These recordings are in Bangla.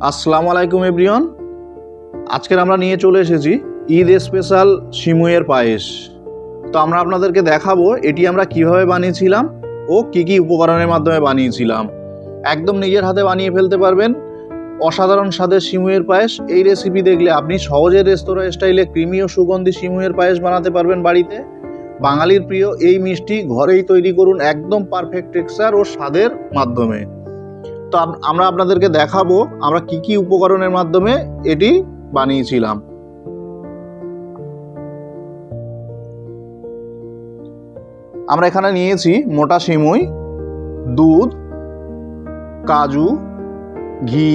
আসসালামু আলাইকুম, এভরিওয়ান। আজকের আমরা নিয়ে চলে এসেছি ঈদ স্পেশাল সিমুয়ের পায়েস। তো আমরা আপনাদেরকে দেখাবো এটি আমরা কীভাবে বানিয়েছিলাম ও কি কি উপকরণের মাধ্যমে বানিয়েছিলাম। একদম নিজের হাতে বানিয়ে ফেলতে পারবেন। অসাধারণ স্বাদের সিমুয়ের পায়েস। এই রেসিপি দেখলে আপনি সহজে রেস্তোরাঁ স্টাইলে ক্রিমি ও সুগন্ধি সিমুয়ের পায়েস বানাতে পারবেন বাড়িতে। বাঙালির প্রিয় এই মিষ্টি ঘরেই তৈরি করুন একদম পারফেক্ট টেক্সচার ও স্বাদের মাধ্যমে। তো আমরা আপনাদেরকে দেখাবো আমরা কি কি উপকরণের মাধ্যমে এটি বানিয়েছিলাম। আমরা এখানে নিয়েছি মোটা সিমুই, দুধ, কাজু, ঘি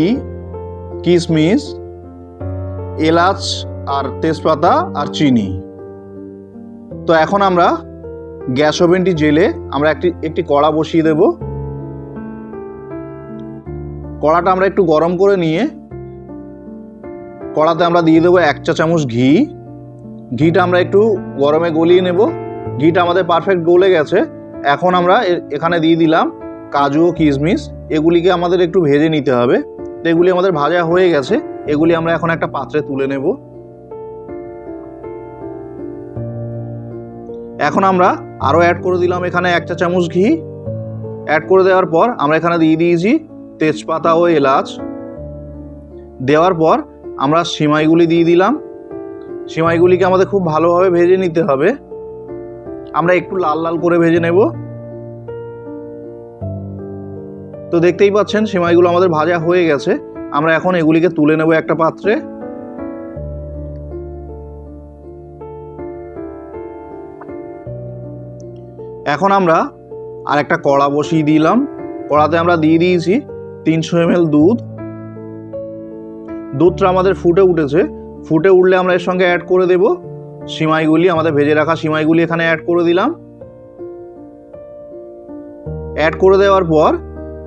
কিশমিশ এলাচ আর তেজপাতা আর চিনি। তো এখন আমরা গ্যাস ওভেনটি জেলে আমরা একটি একটি কড়া বসিয়ে দেবো। কড়াটা আমরা একটু গরম করে নিয়ে কড়াতে আমরা দিয়ে দেবো এক চা চামচ ঘি। ঘিটা আমরা একটু গরমে গলিয়ে নেব। ঘিটা আমাদের পারফেক্ট গলে গেছে। এখন আমরা এখানে দিয়ে দিলাম কাজু কিশমিশ। এগুলিকে আমাদের একটু ভেজে নিতে হবে। তো এগুলি আমাদের ভাজা হয়ে গেছে। এগুলি আমরা এখন একটা পাত্রে তুলে নেব। এখন আমরা আরও অ্যাড করে দিলাম এখানে এক চা চামচ ঘি। অ্যাড করে দেওয়ার পর আমরা এখানে দিয়ে দিয়েছি তেজপাতা ও এলাচ। দেওয়ার পর আমরা সিমাইগুলি দিয়ে দিলাম। সিমাইগুলিকে আমাদের খুব ভালোভাবে ভেজে নিতে হবে। আমরা একটু লাল লাল করে ভেজে নেব। তো দেখতেই পাচ্ছেন, সিমাইগুলো আমাদের ভাজা হয়ে গেছে। আমরা এখন এগুলিকে তুলে নেব একটা পাত্রে। এখন আমরা আর একটা কড়া বসিয়ে দিলাম। কড়াতে আমরা দিয়ে দিয়েছি তিনশো এমএল দুধ। দুধটা আমাদের ফুটে উঠেছে। ফুটে উঠলে আমরা এর সঙ্গে অ্যাড করে দেব। সিমাইগুলি, আমাদের ভেজে রাখা সিমাইগুলি এখানে অ্যাড করে দিলাম। অ্যাড করে দেওয়ার পর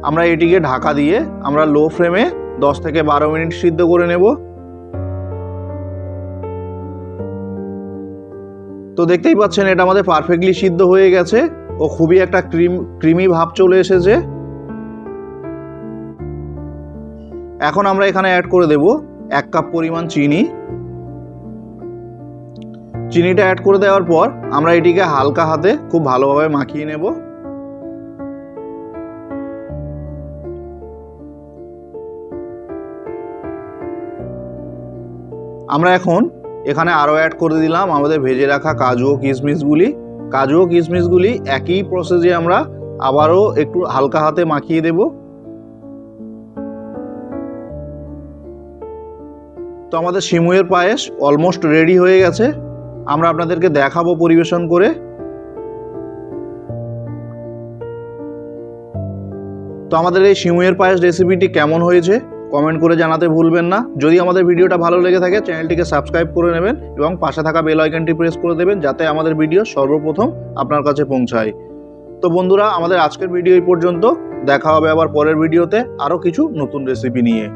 আমরা এটিকে ঢাকা দিয়ে আমরা লো ফ্লেমে দশ থেকে বারো মিনিট সিদ্ধ করে নেব। তো দেখতেই পাচ্ছেন এটা আমাদের পারফেক্টলি সিদ্ধ হয়ে গেছে। ও খুবই একটা ক্রিম ক্রিমি ভাব চলে এসেছে। এখন আমরা এখানে অ্যাড করে দেব এক কাপ পরিমাণ চিনি। চিনিটা অ্যাড করে দেওয়ার পর আমরা এটিকে হালকা হাতে খুব ভালোভাবে মাখিয়ে নেব। আমরা এখন এখানে আরও অ্যাড করে দিলাম আমাদের ভেজে রাখা কাজু ও কিশমিশগুলি। কাজু ও কিশমিশগুলি একই প্রসেসে আমরা আবারও একটু হালকা হাতে মাখিয়ে দেবো। তো আমাদের সিমুয়ের পায়েস অলমোস্ট রেডি হয়ে গেছে। আমরা আপনাদেরকে দেখাবো পরিবেশন করে। তো আমাদের এই সিমুয়ের পায়েস রেসিপিটি কেমন হয়েছে কমেন্ট করে জানাতে ভুলবেন না। যদি আমাদের ভিডিওটা ভালো লেগে থাকে, চ্যানেলটিকে সাবস্ক্রাইব করে নেবেন এবং পাশে থাকা বেল আইকনটি প্রেস করে দেবেন, যাতে আমাদের ভিডিও সর্বপ্রথম আপনার কাছে পৌঁছায়। তো বন্ধুরা, আমাদের আজকের ভিডিও এই পর্যন্ত। দেখা হবে আবার পরের ভিডিওতে আরও কিছু নতুন রেসিপি নিয়ে।